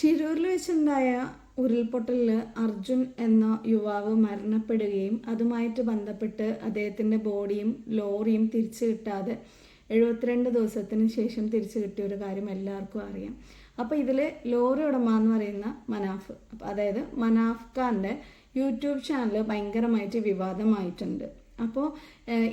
ഷിരൂരിൽ വെച്ചുണ്ടായ ഉരുൾപൊട്ടലിൽ അർജുൻ എന്ന യുവാവ് മരണപ്പെടുകയും അതുമായിട്ട് ബന്ധപ്പെട്ട് അദ്ദേഹത്തിന്റെ ബോഡിയും ലോറിയും തിരിച്ചു കിട്ടാതെ എഴുപത്തിരണ്ട് ദിവസത്തിന് ശേഷം തിരിച്ചു കിട്ടിയ ഒരു കാര്യം എല്ലാവർക്കും അറിയാം. അപ്പോൾ ഇതിൽ ലോറി ഉടമ എന്ന് പറയുന്ന മനാഫ് അതായത് മനാഫ് ഖാന്റെ യൂട്യൂബ് ചാനൽ ഭയങ്കരമായിട്ട് വിവാദമായിട്ടുണ്ട്. അപ്പോൾ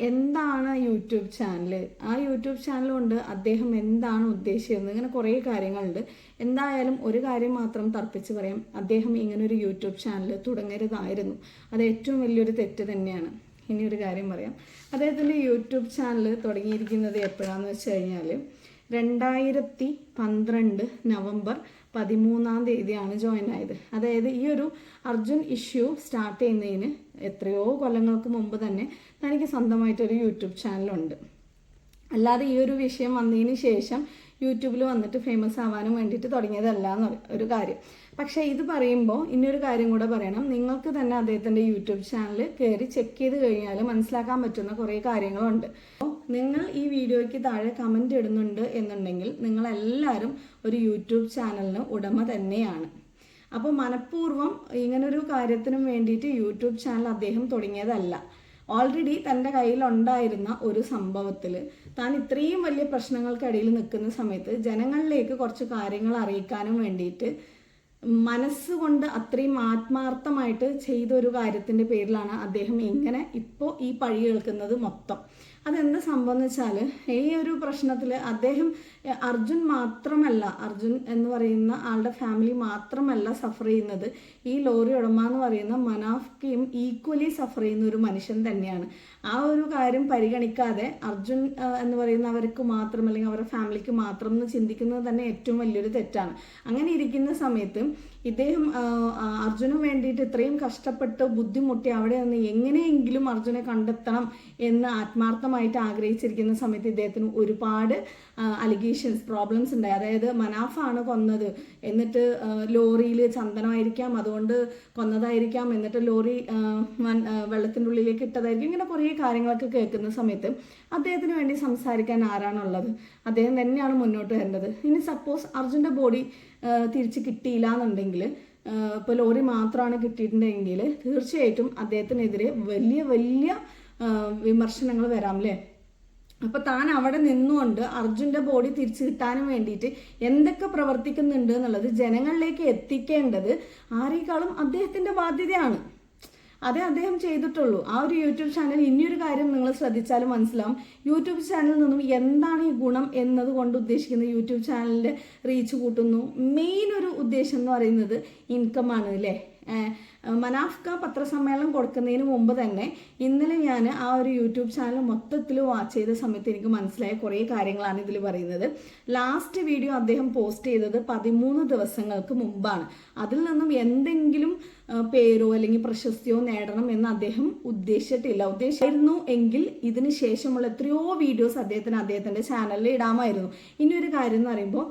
എന്താണ് യൂട്യൂബ് ചാനൽ ആ യൂട്യൂബ് ചാനൽ കൊണ്ട് അദ്ദേഹം എന്താണ് ഉദ്ദേശിക്കുന്നത് ഇങ്ങനെ കുറേ കാര്യങ്ങളുണ്ട്. എന്തായാലും ഒരു കാര്യം മാത്രം തർപ്പിച്ച് പറയാം. അദ്ദേഹം ഇങ്ങനൊരു യൂട്യൂബ് ചാനൽ തുടങ്ങരുതായിരുന്നു. അത് ഏറ്റവും വലിയൊരു തെറ്റ് തന്നെയാണ്. ഇനി ഒരു കാര്യം പറയാം. അദ്ദേഹത്തിന്റെ യൂട്യൂബ് ചാനൽ തുടങ്ങിയിരിക്കുന്നത് എപ്പോഴാണെന്ന് വെച്ച് കഴിഞ്ഞാൽ രണ്ടായിരത്തി പന്ത്രണ്ട് നവംബർ പതിമൂന്നാം തീയതിയാണ് ജോയിൻ ആയത്. അതായത് ഈ ഒരു അർജുൻ ഇഷ്യൂ സ്റ്റാർട്ട് ചെയ്യുന്നതിന് എത്രയോ കൊല്ലങ്ങൾക്ക് മുമ്പ് തന്നെ തനിക്ക് സ്വന്തമായിട്ടൊരു യൂട്യൂബ് ചാനലുണ്ട് അല്ലാതെ ഈ ഒരു വിഷയം വന്നതിന് ശേഷം യൂട്യൂബിൽ വന്നിട്ട് ഫേമസ് ആവാനും വേണ്ടിയിട്ട് തുടങ്ങിയതല്ല എന്ന് ഒരു കാര്യം. പക്ഷേ ഇത് പറയുമ്പോൾ ഇനിയൊരു കാര്യം കൂടെ പറയണം. നിങ്ങൾക്ക് തന്നെ അദ്ദേഹത്തിന്റെ യൂട്യൂബ് ചാനൽ കയറി ചെക്ക് ചെയ്ത് കഴിഞ്ഞാൽ മനസ്സിലാക്കാൻ പറ്റുന്ന കുറേ കാര്യങ്ങളുണ്ട്. അപ്പോൾ നിങ്ങൾ ഈ വീഡിയോയ്ക്ക് താഴെ കമന്റ് ഇടുന്നുണ്ട് എന്നുണ്ടെങ്കിൽ നിങ്ങളെല്ലാവരും ഒരു യൂട്യൂബ് ചാനലിന് ഉടമ തന്നെയാണ്. അപ്പോൾ മനഃപൂർവം ഇങ്ങനൊരു കാര്യത്തിനും വേണ്ടിയിട്ട് യൂട്യൂബ് ചാനൽ അദ്ദേഹം തുടങ്ങിയതല്ല. ഓൾറെഡി തന്റെ കയ്യിലുണ്ടായിരുന്ന ഒരു സംഭവത്തിൽ താൻ ഇത്രയും വലിയ പ്രശ്നങ്ങൾക്കിടയിൽ നിൽക്കുന്ന സമയത്ത് ജനങ്ങളിലേക്ക് കുറച്ച് കാര്യങ്ങൾ അറിയിക്കാനും വേണ്ടിയിട്ട് മനസ്സുകൊണ്ട് അത്രയും ആത്മാർത്ഥമായിട്ട് ചെയ്ത ഒരു കാര്യത്തിന്റെ പേരിലാണ് അദ്ദേഹം ഇങ്ങനെ ഇപ്പോൾ ഈ പഴി കേൾക്കുന്നത് മൊത്തം. അതെന്താ സംഭവം എന്ന് വെച്ചാൽ ഈ ഒരു പ്രശ്നത്തിൽ അദ്ദേഹം അർജുൻ മാത്രമല്ല അർജുൻ എന്ന് പറയുന്ന ആളുടെ ഫാമിലി മാത്രമല്ല സഫർ ചെയ്യുന്നത്. ഈ ലോറി ഉടമ എന്ന് പറയുന്ന മനാഫ്കയും ഈക്വലി സഫർ ചെയ്യുന്ന ഒരു മനുഷ്യൻ തന്നെയാണ്. ആ ഒരു കാര്യം പരിഗണിക്കാതെ അർജുൻ എന്ന് പറയുന്ന അവർക്ക് മാത്രം അല്ലെങ്കിൽ അവരുടെ ഫാമിലിക്ക് മാത്രം എന്ന് ചിന്തിക്കുന്നത് തന്നെ ഏറ്റവും വലിയൊരു തെറ്റാണ്. അങ്ങനെ ഇരിക്കുന്ന സമയത്ത് ഇദ്ദേഹം അർജുന് വേണ്ടിയിട്ട് ഇത്രയും കഷ്ടപ്പെട്ട് ബുദ്ധിമുട്ടി അവിടെ നിന്ന് എങ്ങനെയെങ്കിലും അർജുനെ കണ്ടെത്തണം എന്ന് ആത്മാർത്ഥമായിട്ട് ആഗ്രഹിച്ചിരിക്കുന്ന സമയത്ത് ഇദ്ദേഹത്തിന് ഒരുപാട് അലിഗേഷൻസ് പ്രോബ്ലംസ് ഉണ്ടായി. അതായത് മനാഫാണ് കൊന്നത്. എന്നിട്ട് ലോറിയിൽ ചന്ദനമായിരിക്കാം അതുകൊണ്ട് കൊന്നതായിരിക്കാം. എന്നിട്ട് ലോറി വെള്ളത്തിന്റെ ഉള്ളിലേക്ക് ഇട്ടതായിരിക്കും. ഇങ്ങനെ കുറേ കാര്യങ്ങളൊക്കെ കേൾക്കുന്ന സമയത്ത് അദ്ദേഹത്തിന് വേണ്ടി സംസാരിക്കാൻ ആരാണുള്ളത്? അദ്ദേഹം തന്നെയാണ് മുന്നോട്ട് വരേണ്ടത് ഇനി സപ്പോസ് അർജുന്റെ ബോഡി തിരിച്ച് കിട്ടിയില്ല എന്നുണ്ടെങ്കിൽ ഇപ്പോൾ ലോറി മാത്രമാണ് കിട്ടിയിട്ടുണ്ടെങ്കിൽ തീർച്ചയായിട്ടും അദ്ദേഹത്തിനെതിരെ വലിയ വലിയ വിമർശനങ്ങൾ വരാം അല്ലേ അപ്പോൾ താൻ അവിടെ നിന്നുകൊണ്ട് അർജുന്റെ ബോഡി തിരിച്ചു കിട്ടാനും വേണ്ടിയിട്ട് എന്തൊക്കെ പ്രവർത്തിക്കുന്നുണ്ട് എന്നുള്ളത് ജനങ്ങളിലേക്ക് എത്തിക്കേണ്ടത് ആരേക്കാളും അദ്ദേഹത്തിന്റെ ബാധ്യതയാണ്. അതേ അദ്ദേഹം ചെയ്തിട്ടുള്ളൂ. ആ ഒരു യൂട്യൂബ് ചാനൽ ഇനിയൊരു കാര്യം നിങ്ങൾ ശ്രദ്ധിച്ചാൽ മനസ്സിലാവും. യൂട്യൂബ് ചാനലിൽ നിന്നും എന്താണ് ഈ ഗുണം എന്നത് കൊണ്ട് ഉദ്ദേശിക്കുന്നത് യൂട്യൂബ് ചാനലിന്റെ റീച്ച് കൂട്ടുന്നു. മെയിൻ ഒരു ഉദ്ദേശം എന്ന് പറയുന്നത് ഇൻകം ആണ് അല്ലേ? മനാഫ്ക പത്രസമ്മേളനം കൊടുക്കുന്നതിന് മുമ്പ് തന്നെ ഇന്നലെ ഞാൻ ആ ഒരു യൂട്യൂബ് ചാനൽ മൊത്തത്തിൽ വാച്ച് ചെയ്ത സമയത്ത് എനിക്ക് മനസ്സിലായ കുറേ കാര്യങ്ങളാണ് ഇതിൽ പറയുന്നത്. ലാസ്റ്റ് വീഡിയോ അദ്ദേഹം പോസ്റ്റ് ചെയ്തത് പതിമൂന്ന് ദിവസങ്ങൾക്ക് മുമ്പാണ്. അതിൽ നിന്നും എന്തെങ്കിലും പേരോ അല്ലെങ്കിൽ പ്രശസ്തിയോ നേടണം എന്ന് അദ്ദേഹം ഉദ്ദേശിച്ചിട്ടില്ല. ഉദ്ദേശിച്ചിരുന്നു എങ്കിൽ ഇതിന് ശേഷമുള്ള എത്രയോ വീഡിയോസ് അദ്ദേഹത്തിന് അദ്ദേഹത്തിന്റെ ചാനലിൽ ഇടാമായിരുന്നു. ഇനി ഒരു കാര്യം എന്ന് പറയുമ്പോൾ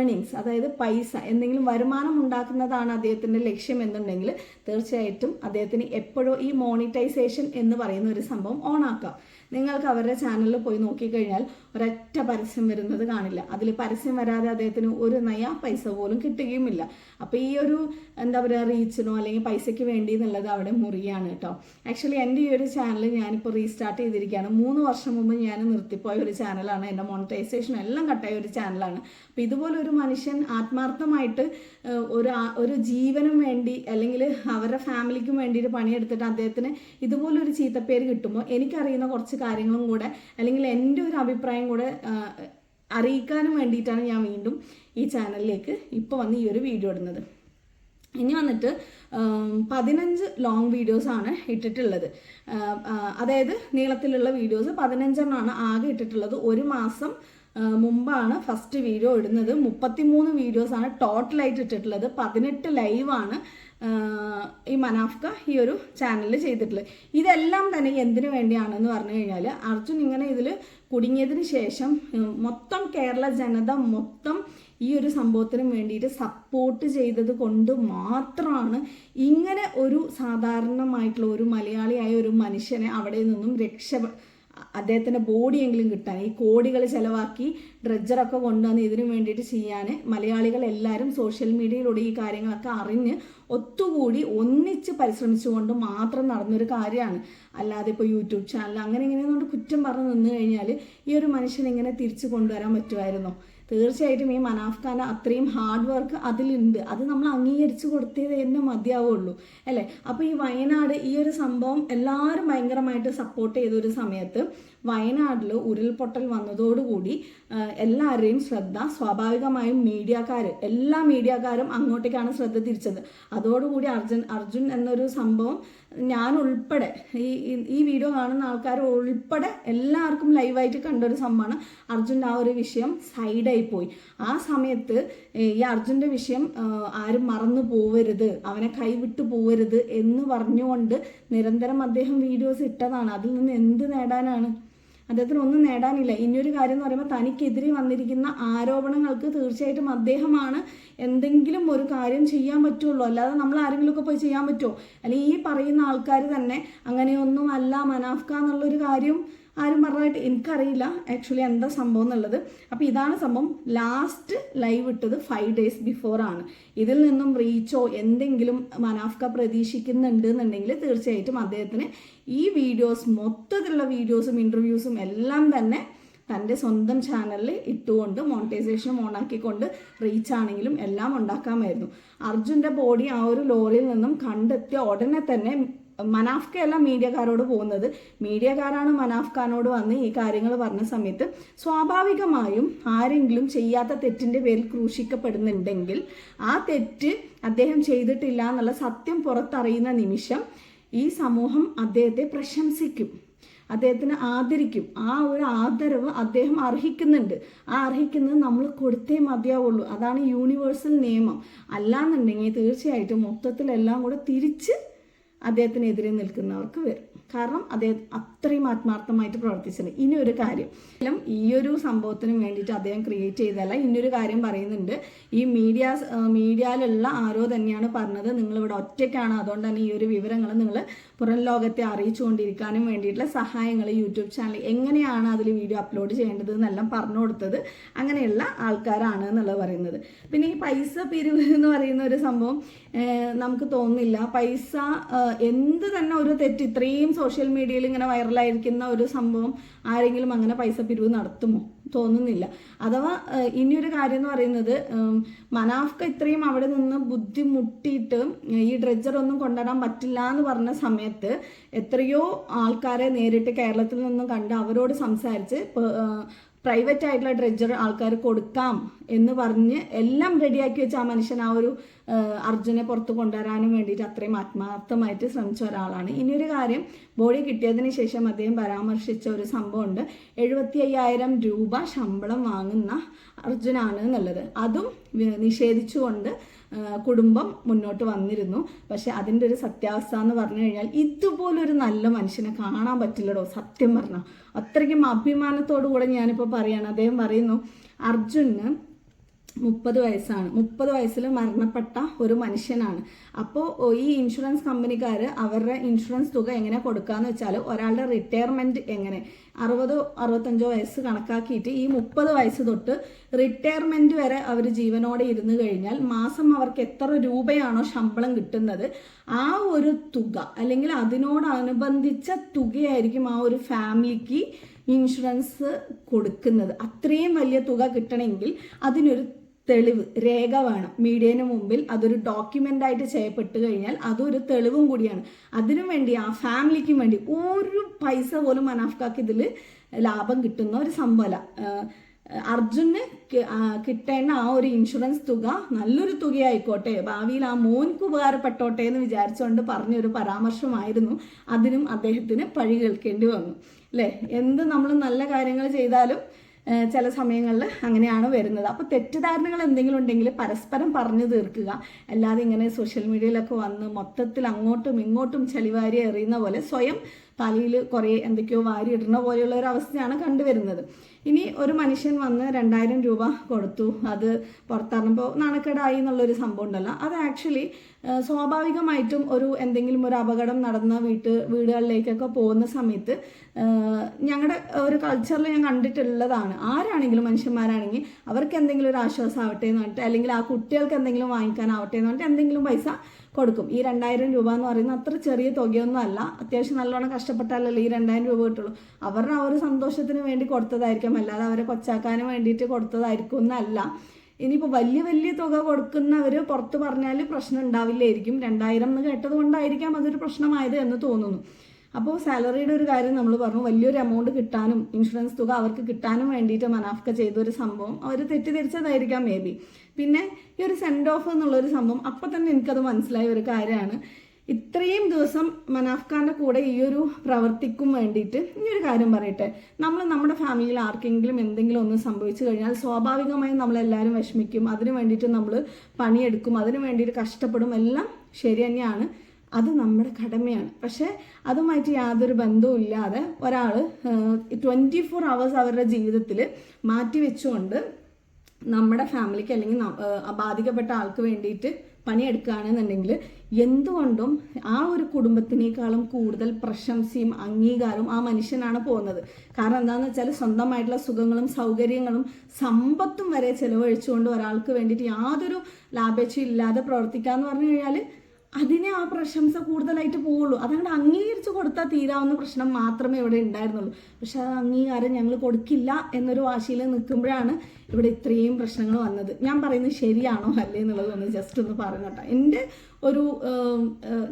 ഏണിങ്സ് അതായത് പൈസ എന്തെങ്കിലും വരുമാനം ഉണ്ടാക്കുന്നതാണ് അദ്ദേഹത്തിന്റെ ലക്ഷ്യം എന്നുണ്ടെങ്കിൽ തീർച്ചയായിട്ടും അദ്ദേഹത്തിന് എപ്പോഴും ഈ മോണിറ്റൈസേഷൻ എന്ന് പറയുന്ന ഒരു സംഭവം ഓണാക്കാം നിങ്ങൾക്ക് അവരുടെ ചാനലിൽ പോയി നോക്കിക്കഴിഞ്ഞാൽ ഒരൊറ്റ പരസ്യം വരുന്നത് കാണില്ല. അതിൽ പരസ്യം വരാതെ അദ്ദേഹത്തിന് ഒരു നയ പൈസ പോലും കിട്ടുകയുമില്ല. അപ്പോൾ ഈ ഒരു എന്താ പറയുക റീച്ചിനോ അല്ലെങ്കിൽ പൈസയ്ക്ക് വേണ്ടി എന്നുള്ളത് അവിടെ മുറിയാണ് കേട്ടോ. ആക്ച്വലി എന്റെ ഈ ഒരു ചാനൽ ഞാനിപ്പോൾ റീസ്റ്റാർട്ട് ചെയ്തിരിക്കുകയാണ്. മൂന്ന് വർഷം മുമ്പ് ഞാൻ നിർത്തിപ്പോയ ഒരു ചാനലാണ് എന്റെ മോണിറ്റൈസേഷൻ എല്ലാം കട്ടായ ഒരു ചാനലാണ് അപ്പോൾ ഇതുപോലെ ഒരു മനുഷ്യൻ ആത്മാർത്ഥമായിട്ട് ഒരു ഒരു ജീവനും വേണ്ടി അല്ലെങ്കിൽ അവരുടെ ഫാമിലിക്കും വേണ്ടിയിട്ട് പണിയെടുത്തിട്ട് അദ്ദേഹത്തിന് ഇതുപോലൊരു ചീത്തപ്പേര് കിട്ടുമ്പോൾ എനിക്കറിയുന്ന കുറച്ച് കാര്യങ്ങളും കൂടെ അല്ലെങ്കിൽ എന്റെ ഒരു അഭിപ്രായം കൂടെ അറിയിക്കാനും വേണ്ടിയിട്ടാണ് ഞാൻ വീണ്ടും ഈ ചാനലിലേക്ക് ഇപ്പോൾ വന്ന് ഈ ഒരു വീഡിയോ ഇടുന്നത്. ഇനി വന്നിട്ട് പതിനഞ്ച് ലോങ് വീഡിയോസ് ആണ് ഇട്ടിട്ടുള്ളത്. അതായത് നീളത്തിലുള്ള വീഡിയോസ് പതിനഞ്ചെണ്ണമാണ് ആകെ ഇട്ടിട്ടുള്ളത്. ഒരു മാസം മുമ്പാണ് ഫസ്റ്റ് വീഡിയോ ഇടുന്നത്. മുപ്പത്തിമൂന്ന് വീഡിയോസാണ് ടോട്ടലായിട്ട് ഇട്ടിട്ടുള്ളത്. പതിനെട്ട് ലൈവാണ് ഈ മനാഫ്ക ഈ ഒരു ചാനലിൽ ചെയ്തിട്ടുള്ളത്. ഇതെല്ലാം തന്നെ എന്തിനു വേണ്ടിയാണെന്ന് പറഞ്ഞു കഴിഞ്ഞാൽ അർജുൻ ഇങ്ങനെ ഇതിൽ കുടുങ്ങിയതിന് ശേഷം മൊത്തം കേരള ജനത മൊത്തം ഈ ഒരു സംഭവത്തിന് വേണ്ടിയിട്ട് സപ്പോർട്ട് ചെയ്തത് കൊണ്ട് മാത്രമാണ് ഇങ്ങനെ ഒരു സാധാരണമായിട്ടുള്ള ഒരു മലയാളിയായ ഒരു മനുഷ്യനെ അവിടെ നിന്നും രക്ഷ അദ്ദേഹത്തിന്റെ ബോഡിയെങ്കിലും കിട്ടാൻ ഈ കോടികൾ ചിലവാക്കി ഡ്രഡ്ജറൊക്കെ കൊണ്ടുവന്ന് ഇതിനു വേണ്ടിയിട്ട് ചെയ്യാൻ മലയാളികൾ എല്ലാവരും സോഷ്യൽ മീഡിയയിലൂടെ ഈ കാര്യങ്ങളൊക്കെ അറിഞ്ഞ് ഒത്തുകൂടി ഒന്നിച്ച് പരിശ്രമിച്ചുകൊണ്ട് മാത്രം നടന്നൊരു കാര്യമാണ്. അല്ലാതെ ഇപ്പോൾ യൂട്യൂബ് ചാനൽ അങ്ങനെ ഇങ്ങനെ കൊണ്ട് കുറ്റം പറഞ്ഞ് നിന്ന് കഴിഞ്ഞാൽ ഈ ഒരു മനുഷ്യനെ ഇങ്ങനെ തിരിച്ചു കൊണ്ടുവരാൻ പറ്റുമായിരുന്നോ? തീർച്ചയായിട്ടും ഈ മനാഫ് അത്രയും ഹാർഡ് വർക്ക് അതിലുണ്ട്. അത് നമ്മൾ അംഗീകരിച്ചു കൊടുത്തേ തന്നെ മതിയാവുള്ളൂ. അല്ലേ? അപ്പോൾ ഈ വയനാട് ഈ ഒരു സംഭവം എല്ലാവരും ഭയങ്കരമായിട്ട് സപ്പോർട്ട് ചെയ്ത ഒരു സമയത്ത് വയനാട്ടിൽ ഉരുൾപൊട്ടൽ വന്നതോടുകൂടി എല്ലാവരുടെയും ശ്രദ്ധ സ്വാഭാവികമായും മീഡിയക്കാർ എല്ലാ മീഡിയക്കാരും അങ്ങോട്ടേക്കാണ് ശ്രദ്ധ തിരിച്ചത്. അതോടുകൂടി അർജുൻ അർജുൻ എന്നൊരു സംഭവം ഞാൻ ഉൾപ്പെടെ ഈ ഈ- വീഡിയോ കാണുന്ന ആൾക്കാർ ഉൾപ്പെടെ എല്ലാവർക്കും ലൈവായിട്ട് കണ്ട ഒരു സംഭവമാണ് അർജുന്റെ ആ ഒരു വിഷയം സൈഡായി പോയി ആ സമയത്ത് ഈ അർജുന്റെ വിഷയം ആരും മറന്നു പോവരുത് അവനെ കൈവിട്ടു പോവരുത് എന്ന് പറഞ്ഞുകൊണ്ട് നിരന്തരം അദ്ദേഹം വീഡിയോസ് ഇട്ടതാണ്. അതിൽ നിന്ന് എന്ത് നേടാനാണ്? അദ്ദേഹത്തിന് ഒന്നും നേടാനില്ല. ഇനിയൊരു കാര്യം എന്ന് പറയുമ്പോൾ തനിക്കെതിരെ വന്നിരിക്കുന്ന ആരോപണങ്ങൾക്ക് തീർച്ചയായിട്ടും അദ്ദേഹമാണ് എന്തെങ്കിലും ഒരു കാര്യം ചെയ്യാൻ പറ്റുള്ളൂ. അല്ലാതെ നമ്മൾ ആരെങ്കിലുമൊക്കെ പോയി ചെയ്യാൻ പറ്റുമോ അല്ലെങ്കിൽ ഈ പറയുന്ന ആൾക്കാർ തന്നെ അങ്ങനെയൊന്നും അല്ല മനാഫ്ക എന്നുള്ളൊരു കാര്യം ആരും പറഞ്ഞതായിട്ട് എനിക്കറിയില്ല. ആക്ച്വലി എന്താ സംഭവം എന്നുള്ളത്. അപ്പോൾ ഇതാണ് സംഭവം. ലാസ്റ്റ് ലൈവ് ഇട്ടത് ഫൈവ് ഡേയ്സ് ബിഫോർ ആണ്. ഇതിൽ നിന്നും റീച്ചോ എന്തെങ്കിലും മനാഫ്ക പ്രതീക്ഷിക്കുന്നുണ്ട് എന്നുണ്ടെങ്കിൽ തീർച്ചയായിട്ടും അദ്ദേഹത്തിന് ഈ വീഡിയോസ് മൊത്തത്തിലുള്ള വീഡിയോസും ഇന്റർവ്യൂസും എല്ലാം തന്നെ തന്റെ സ്വന്തം ചാനലിൽ ഇട്ടുകൊണ്ട് മോണിറ്റൈസേഷൻ ഓണാക്കിക്കൊണ്ട് റീച്ച് ആണെങ്കിലും എല്ലാം ഉണ്ടാക്കാമായിരുന്നു. അർജുന്റെ ബോഡി ആ ഒരു ലോറിയിൽ നിന്നും കണ്ടെത്തിയ ഉടനെ തന്നെ മനാഫ്കയല്ല മീഡിയക്കാരോട് പോകുന്നത്. മീഡിയക്കാരാണ് മനാഫ്ഖാനോട് വന്ന് ഈ കാര്യങ്ങൾ പറഞ്ഞ സമയത്ത് സ്വാഭാവികമായും ആരെങ്കിലും ചെയ്യാത്ത തെറ്റിന്റെ പേരിൽ ക്രൂശിക്കപ്പെടുന്നുണ്ടെങ്കിൽ ആ തെറ്റ് അദ്ദേഹം ചെയ്തിട്ടില്ല എന്നുള്ള സത്യം പുറത്തറിയുന്ന നിമിഷം ഈ സമൂഹം അദ്ദേഹത്തെ പ്രശംസിക്കും. അദ്ദേഹത്തിന് ആദരിക്കും. ആ ഒരു ആദരവ് അദ്ദേഹം അർഹിക്കുന്നുണ്ട്. ആ അർഹിക്കുന്നത് നമ്മൾ കൊടുത്തേ മതിയാവുള്ളൂ. അതാണ് യൂണിവേഴ്സൽ നിയമം. അല്ലാന്നുണ്ടെങ്കിൽ തീർച്ചയായിട്ടും മൊത്തത്തിലെല്ലാം കൂടെ തിരിച്ച് അദ്ദേഹത്തിനെതിരെ നിൽക്കുന്നവർക്ക് വരും. കാരണം അദ്ദേഹം അത്രയും ആത്മാർത്ഥമായിട്ട് പ്രവർത്തിച്ചിട്ടുണ്ട്. ഇനി ഒരു കാര്യം. എല്ലാം ഈ ഒരു സംഭവത്തിന് വേണ്ടിയിട്ട് അദ്ദേഹം ക്രിയേറ്റ് ചെയ്തതല്ല ഇനിയൊരു കാര്യം പറയുന്നുണ്ട്. ഈ മീഡിയ മീഡിയയിലുള്ള ആരോ തന്നെയാണ് പറഞ്ഞത്. നിങ്ങളിവിടെ ഒറ്റയ്ക്കാണ്. അതുകൊണ്ട് തന്നെ ഈ ഒരു വിവരങ്ങൾ നിങ്ങൾ പുറം ലോകത്തെ അറിയിച്ചുകൊണ്ടിരിക്കാനും വേണ്ടിയിട്ടുള്ള സഹായങ്ങൾ യൂട്യൂബ് ചാനൽ എങ്ങനെയാണ് അതിൽ വീഡിയോ അപ്ലോഡ് ചെയ്യേണ്ടത് എന്നെല്ലാം പറഞ്ഞു കൊടുത്തത് അങ്ങനെയുള്ള ആൾക്കാരാണ് എന്നുള്ളത് പറയുന്നത്. പിന്നെ ഈ പൈസ പിരിവ് എന്ന് പറയുന്ന ഒരു സംഭവം നമുക്ക് തോന്നുന്നില്ല. പൈസ എന്ത് തന്നെ ഒരു തെറ്റ് ഇത്രയും സോഷ്യൽ മീഡിയയിൽ ഇങ്ങനെ വൈറലായിരിക്കുന്ന ഒരു സംഭവം ആരെങ്കിലും അങ്ങനെ പൈസ പിരിവ് നടത്തുമോ? തോന്നുന്നില്ല. അഥവാ ഇനിയൊരു കാര്യം എന്ന് പറയുന്നത് മനാഫ്ക ഇത്രയും അവിടെ നിന്ന് ബുദ്ധിമുട്ടിയിട്ട് ഈ ഡ്രെഡ്ജർ ഒന്നും കൊണ്ടുവരാൻ പറ്റില്ല എന്ന് പറഞ്ഞ സമയത്ത് എത്രയോ ആൾക്കാരെ നേരിട്ട് കേരളത്തിൽ നിന്നും കണ്ട് അവരോട് സംസാരിച്ച് പ്രൈവറ്റ് ആയിട്ടുള്ള ഡ്രെഡ്ജർ ആൾക്കാർ കൊടുക്കാം എന്ന് പറഞ്ഞ് എല്ലാം റെഡിയാക്കി വെച്ച ആ മനുഷ്യൻ ആ ഒരു അർജുനെ പുറത്ത് കൊണ്ടുവരാനും വേണ്ടിയിട്ട് അത്രയും ആത്മാർത്ഥമായിട്ട് ശ്രമിച്ച ഒരാളാണ്. ഇനിയൊരു കാര്യം ബോഡി കിട്ടിയതിന് ശേഷം അദ്ദേഹം പരാമർശിച്ച ഒരു സംഭവമുണ്ട്. എഴുപത്തി അയ്യായിരം രൂപ ശമ്പളം വാങ്ങുന്ന അർജുനാണ് എന്നുള്ളത്. അതും നിഷേധിച്ചുകൊണ്ട് കുടുംബം മുന്നോട്ട് വന്നിരുന്നു. പക്ഷെ അതിന്റെ ഒരു സത്യാവസ്ഥ എന്ന് പറഞ്ഞു കഴിഞ്ഞാൽ ഇതുപോലൊരു നല്ല മനുഷ്യനെ കാണാൻ പറ്റില്ലടോ സത്യം പറഞ്ഞാൽ അത്രയ്ക്കും അഭിമാനത്തോടു കൂടെ ഞാനിപ്പോൾ പറയുകയാണ് അദ്ദേഹം പറയുന്നു അർജുന് മുപ്പത് വയസ്സാണ്. മുപ്പത് വയസ്സിൽ മരണപ്പെട്ട ഒരു മനുഷ്യനാണ്. അപ്പോൾ ഈ ഇൻഷുറൻസ് കമ്പനിക്കാർ അവരുടെ ഇൻഷുറൻസ് തുക എങ്ങനെ കൊടുക്കാന്ന് വെച്ചാൽ ഒരാളുടെ റിട്ടയർമെന്റ് എങ്ങനെ? അറുപതോ അറുപത്തഞ്ചോ വയസ്സ് കണക്കാക്കിയിട്ട് ഈ മുപ്പത് വയസ്സ് തൊട്ട് റിട്ടയർമെന്റ് വരെ അവർ ജീവനോടെ ഇരുന്ന് കഴിഞ്ഞാൽ മാസം അവർക്ക് എത്ര രൂപയാണോ ശമ്പളം കിട്ടുന്നത് ആ ഒരു തുക അല്ലെങ്കിൽ അതിനോടനുബന്ധിച്ച തുകയായിരിക്കും ആ ഒരു ഫാമിലിക്ക് ഇൻഷുറൻസ് കൊടുക്കുന്നത്. അത്രയും വലിയ തുക കിട്ടണമെങ്കിൽ അതിനൊരു തെളിവ് രേഖ വേണം. മീഡിയന് മുമ്പിൽ അതൊരു ഡോക്യുമെന്റ് ആയിട്ട് ചെയ്യപ്പെട്ട് കഴിഞ്ഞാൽ അതൊരു തെളിവും കൂടിയാണ്. അതിനു വേണ്ടി ആ ഫാമിലിക്കും വേണ്ടി ഒരു പൈസ പോലും മനാഫ്കാക്ക് ഇതിൽ ലാഭം കിട്ടുന്ന ഒരു സംഭവമല്ല അർജുന് കിട്ടേണ്ട ആ ഒരു ഇൻഷുറൻസ് തുക നല്ലൊരു തുകയായിക്കോട്ടെ. ഭാവിയിൽ ആ മോൻക്ക് ഉപകാരപ്പെട്ടോട്ടെ എന്ന് വിചാരിച്ചുകൊണ്ട് പറഞ്ഞൊരു പരാമർശമായിരുന്നു. അതിനും അദ്ദേഹത്തിന് പഴി കേൾക്കേണ്ടി വന്നു. അല്ലേ? എന്ത് നമ്മൾ നല്ല കാര്യങ്ങൾ ചെയ്താലും ചില സമയങ്ങളിൽ അങ്ങനെയാണ് വരുന്നത്. അപ്പോൾ തെറ്റിദ്ധാരണകൾ എന്തെങ്കിലും ഉണ്ടെങ്കിൽ പരസ്പരം പറഞ്ഞു തീർക്കുക. അല്ലാതെ ഇങ്ങനെ സോഷ്യൽ മീഡിയയിലൊക്കെ വന്ന് മൊത്തത്തിൽ അങ്ങോട്ടും ഇങ്ങോട്ടും ചെളിവാരി എറിയുന്ന പോലെ സ്വയം തലയിൽ കുറേ എന്തൊക്കെയോ വാരി ഇടുന്ന പോലെയുള്ള ഒരു അവസ്ഥയാണ് കണ്ടുവരുന്നത്. ഇനി ഒരു മനുഷ്യൻ വന്ന് രണ്ടായിരം രൂപ കൊടുത്തു. അത് പുറത്തറിഞ്ഞപ്പോൾ നാണക്കേടായി എന്നുള്ളൊരു സംഭവം ഉണ്ടല്ലോ. അത് ആക്ച്വലി സ്വാഭാവികമായിട്ടും ഒരു എന്തെങ്കിലും ഒരു അപകടം നടന്ന വീട്ട് വീടുകളിലേക്കൊക്കെ പോകുന്ന സമയത്ത് ഞങ്ങളുടെ ഒരു കൾച്ചറിൽ ഞാൻ കണ്ടിട്ടുള്ളതാണ്. ആരാണെങ്കിലും മനുഷ്യന്മാരാണെങ്കിൽ അവർക്ക് എന്തെങ്കിലും ഒരു ആശ്വാസം ആവട്ടെ എന്ന് പറഞ്ഞിട്ട് അല്ലെങ്കിൽ ആ കുട്ടികൾക്ക് എന്തെങ്കിലും വാങ്ങിക്കാനാവട്ടെ എന്ന് പറഞ്ഞിട്ട് എന്തെങ്കിലും പൈസ കൊടുക്കും. ഈ രണ്ടായിരം രൂപ എന്ന് പറയുന്നത് അത്ര ചെറിയ തുകയൊന്നും അല്ല. അത്യാവശ്യം നല്ലോണം കഷ്ടപ്പെട്ടാലല്ലേ ഈ രണ്ടായിരം രൂപ കിട്ടുള്ളൂ. അവരുടെ ആ ഒരു സന്തോഷത്തിന് വേണ്ടി കൊടുത്തതായിരിക്കും. അല്ലാതെ അവരെ കൊച്ചാക്കാനും വേണ്ടിയിട്ട് കൊടുത്തതായിരിക്കും എന്നല്ല. ഇനിയിപ്പോൾ വലിയ വലിയ തുക കൊടുക്കുന്നവർ പുറത്ത് പറഞ്ഞാൽ പ്രശ്നം ഉണ്ടാവില്ലായിരിക്കും. രണ്ടായിരം എന്ന് കേട്ടത് കൊണ്ടായിരിക്കാം അതൊരു പ്രശ്നമായത് എന്ന് തോന്നുന്നു. അപ്പോൾ സാലറിയുടെ ഒരു കാര്യം നമ്മൾ പറഞ്ഞു വലിയൊരു എമൗണ്ട് കിട്ടാനും ഇൻഷുറൻസ് തുക അവർക്ക് കിട്ടാനും വേണ്ടിയിട്ട് മനാഫ്ക ചെയ്തൊരു സംഭവം അവർ തെറ്റിദ്ധരിച്ചതായിരിക്കാം മേ ബി പിന്നെ ഈ ഒരു സെൻഡ് ഓഫ് എന്നുള്ളൊരു സംഭവം അപ്പം തന്നെ എനിക്കത് മനസ്സിലായ ഒരു കാര്യമാണ്. ഇത്രയും ദിവസം മനാഫ്ഖാന്റെ കൂടെ ഈ ഒരു പ്രവർത്തിക്കും വേണ്ടിയിട്ട് ഈ ഒരു കാര്യം പറയട്ടെ. നമ്മൾ നമ്മുടെ ഫാമിലിയിൽ ആർക്കെങ്കിലും എന്തെങ്കിലും ഒന്ന് സംഭവിച്ചു കഴിഞ്ഞാൽ സ്വാഭാവികമായും നമ്മളെല്ലാവരും വിഷമിക്കും. അതിനു വേണ്ടിയിട്ട് നമ്മൾ പണിയെടുക്കും. അതിനു വേണ്ടിയിട്ട് കഷ്ടപ്പെടും. എല്ലാം ശരി തന്നെയാണ്. അത് നമ്മുടെ കടമയാണ്. പക്ഷേ അതുമായിട്ട് യാതൊരു ബന്ധവും ഇല്ലാതെ ഒരാൾ ട്വന്റി ഫോർ അവേഴ്സ് അവരുടെ ജീവിതത്തിൽ മാറ്റി വെച്ചുകൊണ്ട് നമ്മുടെ ഫാമിലിക്ക് അല്ലെങ്കിൽ ബാധിക്കപ്പെട്ട ആൾക്ക് വേണ്ടിയിട്ട് പണിയെടുക്കുകയാണെന്നുണ്ടെങ്കിൽ എന്തുകൊണ്ടും ആ ഒരു കുടുംബത്തിനേക്കാളും കൂടുതൽ പ്രശംസയും അംഗീകാരവും ആ മനുഷ്യനാണ് പോകുന്നത്. കാരണം എന്താണെന്ന് വെച്ചാൽ സ്വന്തമായിട്ടുള്ള സുഖങ്ങളും സൗകര്യങ്ങളും സമ്പത്തും വരെ ചിലവഴിച്ചുകൊണ്ട് ഒരാൾക്ക് വേണ്ടിയിട്ട് യാതൊരു ലാഭേച്ഛയും ഇല്ലാതെ പ്രവർത്തിക്കുക എന്ന് പറഞ്ഞു കഴിഞ്ഞാൽ അതിനെ ആ പ്രശംസ കൂടുതലായിട്ട് പോവുള്ളൂ. അതങ്ങോട്ട് അംഗീകരിച്ച് കൊടുത്താൽ തീരാവുന്ന പ്രശ്നം മാത്രമേ ഇവിടെ ഉണ്ടായിരുന്നുള്ളൂ. പക്ഷെ അത് അംഗീകാരം ഞങ്ങൾ കൊടുക്കില്ല എന്നൊരു വാശിയിൽ നിൽക്കുമ്പോഴാണ് ഇവിടെ ഇത്രയും പ്രശ്നങ്ങൾ വന്നത്. ഞാൻ പറയുന്നത് ശരിയാണോ അല്ലേ എന്നുള്ളത് ഒന്ന് ജസ്റ്റ് ഒന്ന് പറഞ്ഞോട്ടെ എന്റെ ഒരു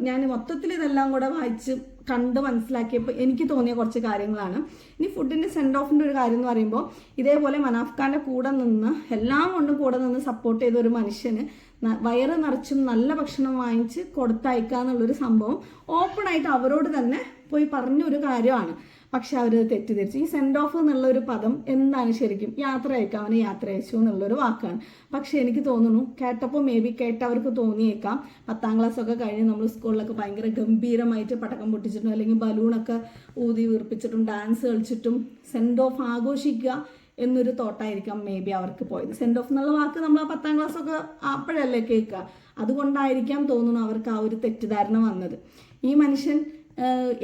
ഞാൻ മൊത്തത്തിൽ ഇതെല്ലാം കൂടെ വായിച്ച് കണ്ട് മനസ്സിലാക്കിയപ്പോൾ എനിക്ക് തോന്നിയ കുറച്ച് കാര്യങ്ങളാണ്. ഇനി ഫുഡിന്റെ സെൻഡ് ഓഫിന്റെ ഒരു കാര്യം എന്ന് പറയുമ്പോൾ ഇതേപോലെ മനാഫ്ഖാന്റെ കൂടെ നിന്ന് എല്ലാം കൊണ്ടും കൂടെ നിന്ന് സപ്പോർട്ട് ചെയ്ത ഒരു മനുഷ്യന് വയറ് നിറച്ചും നല്ല ഭക്ഷണം വാങ്ങിച്ച് കൊടുത്തയക്കുക എന്നുള്ളൊരു സംഭവം ഓപ്പണായിട്ട് അവരോട് തന്നെ പോയി പറഞ്ഞൊരു കാര്യമാണ്. പക്ഷെ അവർ തെറ്റിദ്ധരിച്ചു. ഈ സെൻഡ് ഓഫ് എന്നുള്ള ഒരു പദം എന്താണ് ശരിക്കും? യാത്ര അയക്കാം അവന് യാത്ര അയച്ചു എന്നുള്ളൊരു വാക്കാണ്. പക്ഷെ എനിക്ക് തോന്നുന്നു കേട്ടപ്പോൾ മേ ബി കേട്ടവർക്ക് തോന്നിയേക്കാം. പത്താം ക്ലാസ് ഒക്കെ കഴിഞ്ഞ് നമ്മൾ സ്കൂളിലൊക്കെ ഭയങ്കര ഗംഭീരമായിട്ട് പടക്കം പൊട്ടിച്ചിട്ടും അല്ലെങ്കിൽ ബലൂണൊക്കെ ഊതി വീർപ്പിച്ചിട്ടും ഡാൻസ് കളിച്ചിട്ടും സെൻഡ് ഓഫ് ആഘോഷിക്കുക എന്നൊരു തോട്ടായിരിക്കാം മേ ബി അവർക്ക് പോയത്. സെൻഡ് ഓഫ് എന്നുള്ള വാക്ക് നമ്മൾ ആ പത്താം ക്ലാസ് ഒക്കെ അപ്പോഴല്ലേ കേൾക്കുക. അതുകൊണ്ടായിരിക്കാം തോന്നുന്നു അവർക്ക് ആ ഒരു തെറ്റിദ്ധാരണ വന്നത്. ഈ മനുഷ്യൻ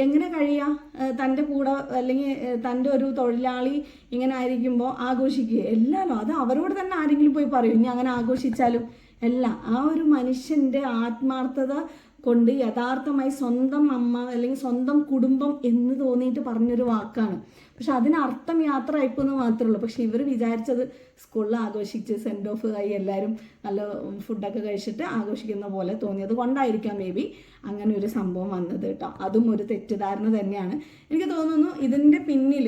എങ്ങനെ കഴിയുക തന്റെ കൂടെ അല്ലെങ്കിൽ തന്റെ ഒരു തൊഴിലാളി ഇങ്ങനെ ആയിരിക്കുമ്പോൾ ആഘോഷിക്കുക എല്ലാവരും അത് അവരോട് തന്നെ ആരെങ്കിലും പോയി പറയും. ഇനി അങ്ങനെ ആഘോഷിച്ചാലും എല്ലാം. ആ ഒരു മനുഷ്യന്റെ ആത്മാർത്ഥത കൊണ്ട് യഥാർത്ഥമായി സ്വന്തം അമ്മ അല്ലെങ്കിൽ സ്വന്തം കുടുംബം എന്ന് തോന്നിയിട്ട് പറഞ്ഞൊരു വാക്കാണ്. പക്ഷെ അതിനർത്ഥം യാത്ര അയക്കുമെന്ന് മാത്രമേ ഉള്ളൂ. പക്ഷെ ഇവർ വിചാരിച്ചത് സ്കൂളിൽ ആഘോഷിച്ച് സെൻഡ് ഓഫ് ആയി എല്ലാവരും നല്ല ഫുഡൊക്കെ കഴിച്ചിട്ട് ആഘോഷിക്കുന്ന പോലെ തോന്നിയത് കൊണ്ടായിരിക്കാം മേ ബി അങ്ങനെ ഒരു സംഭവം വന്നത് കേട്ടോ. അതും ഒരു തെറ്റിദ്ധാരണ തന്നെയാണ്. എനിക്ക് തോന്നുന്നു ഇതിന്റെ പിന്നിൽ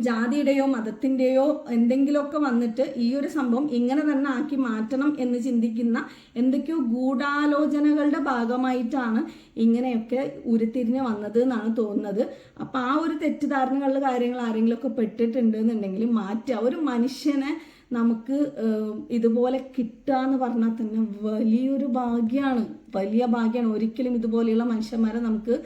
ജാതിയുടെയോ മതത്തിന്റെയോ എന്തെങ്കിലുമൊക്കെ വന്നിട്ട് ഈ ഒരു സംഭവം ഇങ്ങനെ തന്നെ ആക്കി മാറ്റണം എന്ന് ചിന്തിക്കുന്ന എന്തൊക്കെയോ ഗൂഢാലോചനകളുടെ ഭാഗമായിട്ടാണ് ഇങ്ങനെയൊക്കെ ഉരുത്തിരിഞ്ഞ് വന്നത് എന്നാണ് തോന്നുന്നത്. അപ്പം ആ ഒരു തെറ്റിദ്ധാരണകളുടെ കാര്യങ്ങൾ ആരെങ്കിലുമൊക്കെ പെട്ടിട്ടുണ്ട് എന്നുണ്ടെങ്കിൽ മാറ്റുക ഒരു മനുഷ്യനെ നമുക്ക് ഇതുപോലെ കിട്ടുക എന്ന് പറഞ്ഞാൽ തന്നെ വലിയൊരു ഭാഗ്യമാണ്. വലിയ ഭാഗ്യമാണ്. ഒരിക്കലും ഇതുപോലെയുള്ള മനുഷ്യന്മാരെ നമുക്ക്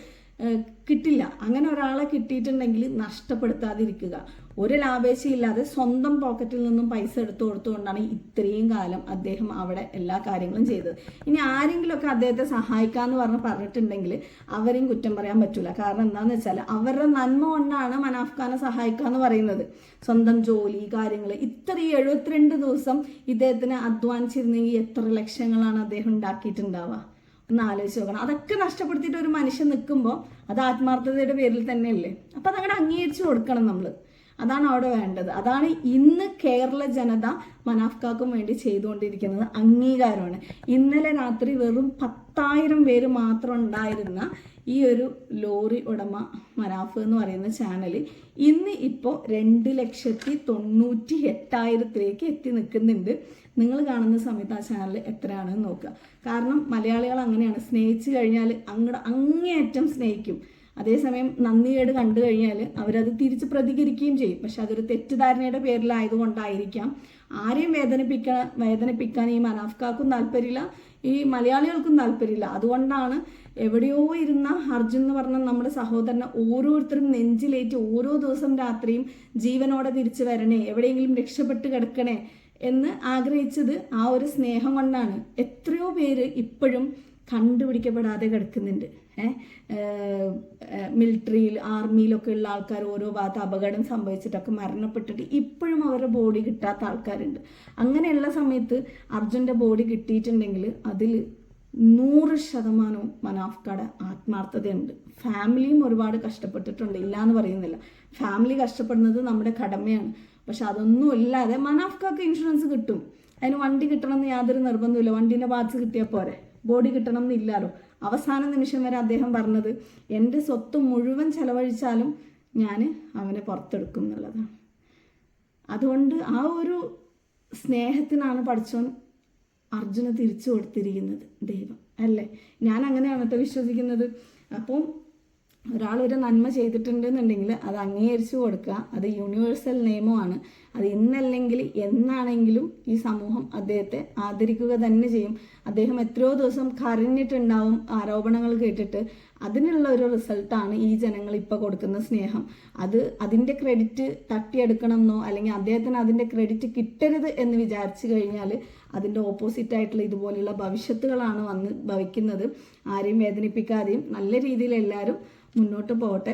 കിട്ടില്ല. അങ്ങനെ ഒരാളെ കിട്ടിയിട്ടുണ്ടെങ്കിൽ നഷ്ടപ്പെടുത്താതിരിക്കുക. ഒരു ലാഭേച്ഛയില്ലാതെ സ്വന്തം പോക്കറ്റിൽ നിന്നും പൈസ എടുത്തു കൊടുത്തുകൊണ്ടാണ് ഇത്രയും കാലം അദ്ദേഹം അവിടെ എല്ലാ കാര്യങ്ങളും ചെയ്തത്. ഇനി ആരെങ്കിലുമൊക്കെ അദ്ദേഹത്തെ സഹായിക്കാമെന്ന് പറഞ്ഞ് പറഞ്ഞിട്ടുണ്ടെങ്കിൽ അവരെയും കുറ്റം പറയാൻ പറ്റില്ല കാരണം എന്താണെന്ന് വെച്ചാൽ അവരുടെ നന്മ കൊണ്ടാണ് മനാഫ് ഖാനെ സഹായിക്കുക എന്ന് പറയുന്നത്. സ്വന്തം ജോലി കാര്യങ്ങൾ ഇത്രയും എഴുപത്തിരണ്ട് ദിവസം ഇദ്ദേഹത്തിന് അധ്വാനിച്ചിരുന്നെങ്കിൽ എത്ര ലക്ഷങ്ങളാണ് അദ്ദേഹം ഉണ്ടാക്കിയിട്ടുണ്ടാവുക? ഒന്ന് ആലോചിച്ച് നോക്കണം. അതൊക്കെ നഷ്ടപ്പെടുത്തിയിട്ട് ഒരു മനുഷ്യൻ നിൽക്കുമ്പോൾ അത് ആത്മാർത്ഥതയുടെ പേരിൽ തന്നെയല്ലേ? അപ്പം അതങ്ങനെ അംഗീകരിച്ചു കൊടുക്കണം നമ്മൾ അതാണ് അവിടെ വേണ്ടത്. അതാണ് ഇന്ന് കേരള ജനത മനാഫ്കാക്കും വേണ്ടി ചെയ്തുകൊണ്ടിരിക്കുന്നത് അംഗീകാരമാണ്. ഇന്നലെ രാത്രി വെറും പത്തായിരം പേര് മാത്രം ഉണ്ടായിരുന്ന ഈ ഒരു ലോറി ഉടമ മനാഫ് എന്ന് പറയുന്ന ചാനൽ ഇന്ന് ഇപ്പോൾ രണ്ട് ലക്ഷത്തി തൊണ്ണൂറ്റി എട്ടായിരത്തിലേക്ക് എത്തി നിൽക്കുന്നുണ്ട്. നിങ്ങൾ കാണുന്ന സമയത്ത് ആ ചാനൽ എത്രയാണെന്ന് നോക്കുക. കാരണം മലയാളികൾ അങ്ങനെയാണ്. സ്നേഹിച്ച് കഴിഞ്ഞാൽ അങ്ങോട്ട് അങ്ങേയറ്റം സ്നേഹിക്കും. അതേസമയം നന്ദികേട് കണ്ടു കഴിഞ്ഞാൽ അവരത് തിരിച്ച് പ്രതികരിക്കുകയും ചെയ്യും. പക്ഷെ അതൊരു തെറ്റിദ്ധാരണയുടെ പേരിലായതുകൊണ്ടായിരിക്കാം. ആരെയും വേദനിപ്പിക്ക വേദനിപ്പിക്കാൻ ഈ മനാഫ്കാക്കും താല്പര്യമില്ല ഈ മലയാളികൾക്കും താല്പര്യമില്ല. അതുകൊണ്ടാണ് എവിടെയോ ഇരുന്ന അർജുൻ എന്ന് പറഞ്ഞ നമ്മുടെ സഹോദരനെ ഓരോരുത്തരും നെഞ്ചിലേറ്റ് ഓരോ ദിവസം രാത്രിയും ജീവനോടെ തിരിച്ചു വരണേ എവിടെയെങ്കിലും രക്ഷപ്പെട്ട് കിടക്കണേ എന്ന് ആഗ്രഹിച്ചത് ആ ഒരു സ്നേഹം കൊണ്ടാണ്. എത്രയോ പേര് ഇപ്പോഴും കണ്ടുപിടിക്കപ്പെടാതെ കിടക്കുന്നുണ്ട്. മിലിറ്ററിയിൽ ആർമിയിലൊക്കെ ഉള്ള ആൾക്കാർ ഓരോ ഭാഗത്ത് അപകടം സംഭവിച്ചിട്ടൊക്കെ മരണപ്പെട്ടിട്ട് ഇപ്പോഴും അവരുടെ ബോഡി കിട്ടാത്ത ആൾക്കാരുണ്ട്. അങ്ങനെയുള്ള സമയത്ത് അർജുന്റെ ബോഡി കിട്ടിയിട്ടുണ്ടെങ്കിൽ അതിൽ നൂറ് ശതമാനവും മനാഫ്കയുടെ ആത്മാർത്ഥതയുണ്ട്. ഫാമിലിയും ഒരുപാട് കഷ്ടപ്പെട്ടിട്ടുണ്ട്. ഇല്ല എന്ന് പറയുന്നില്ല. ഫാമിലി കഷ്ടപ്പെടുന്നത് നമ്മുടെ കടമയാണ്. പക്ഷെ അതൊന്നും ഇല്ലാതെ മനാഫ്കാക്ക് ഇൻഷുറൻസ് കിട്ടും. അതിന് വണ്ടി കിട്ടണം എന്ന് യാതൊരു നിർബന്ധമില്ല വണ്ടീന്റെ പാർട്സ് കിട്ടിയാൽ പോരെ. ബോഡി കിട്ടണം എന്നില്ലാലോ അവസാന നിമിഷം വരെ അദ്ദേഹം പറഞ്ഞത് എന്റെ സ്വത്ത് മുഴുവൻ ചെലവഴിച്ചാലും ഞാൻ അവനെ പുറത്തെടുക്കും എന്നുള്ളതാണ്. അതുകൊണ്ട് ആ ഒരു സ്നേഹത്തിനാണ് പഠിച്ചോൻ അർജുന തിരിച്ചു കൊടുത്തിരിക്കുന്നത് ദൈവം അല്ലേ? ഞാൻ അങ്ങനെയാണ് കേട്ടോ വിശ്വസിക്കുന്നത്. അപ്പം ഒരാൾ ഒരു നന്മ ചെയ്തിട്ടുണ്ടെന്നുണ്ടെങ്കിൽ അത് അംഗീകരിച്ചു കൊടുക്കുക. അത് യൂണിവേഴ്സൽ നിയമമാണ് അത് ഇന്നല്ലെങ്കിൽ എന്നാണെങ്കിലും ഈ സമൂഹം അദ്ദേഹത്തെ ആദരിക്കുക തന്നെ ചെയ്യും. അദ്ദേഹം എത്രയോ ദിവസം കരഞ്ഞിട്ടുണ്ടാവും ആരോപണങ്ങൾ കേട്ടിട്ട്. അതിനുള്ള ഒരു റിസൾട്ടാണ് ഈ ജനങ്ങൾ ഇപ്പോൾ കൊടുക്കുന്ന സ്നേഹം. അത് അതിന്റെ ക്രെഡിറ്റ് തട്ടിയെടുക്കണം എന്നോ അല്ലെങ്കിൽ അദ്ദേഹത്തിന് അതിന്റെ ക്രെഡിറ്റ് കിട്ടരുത് എന്ന് വിചാരിച്ചു കഴിഞ്ഞാൽ അതിന്റെ ഓപ്പോസിറ്റ് ആയിട്ടുള്ള ഇതുപോലെയുള്ള ഭവിഷ്യത്തുകളാണ് വന്ന് ഭവിക്കുന്നത്. ആരെയും വേദനിപ്പിക്കാതെയും നല്ല രീതിയിൽ എല്ലാവരും മുന്നോട്ട് പോകട്ടെ.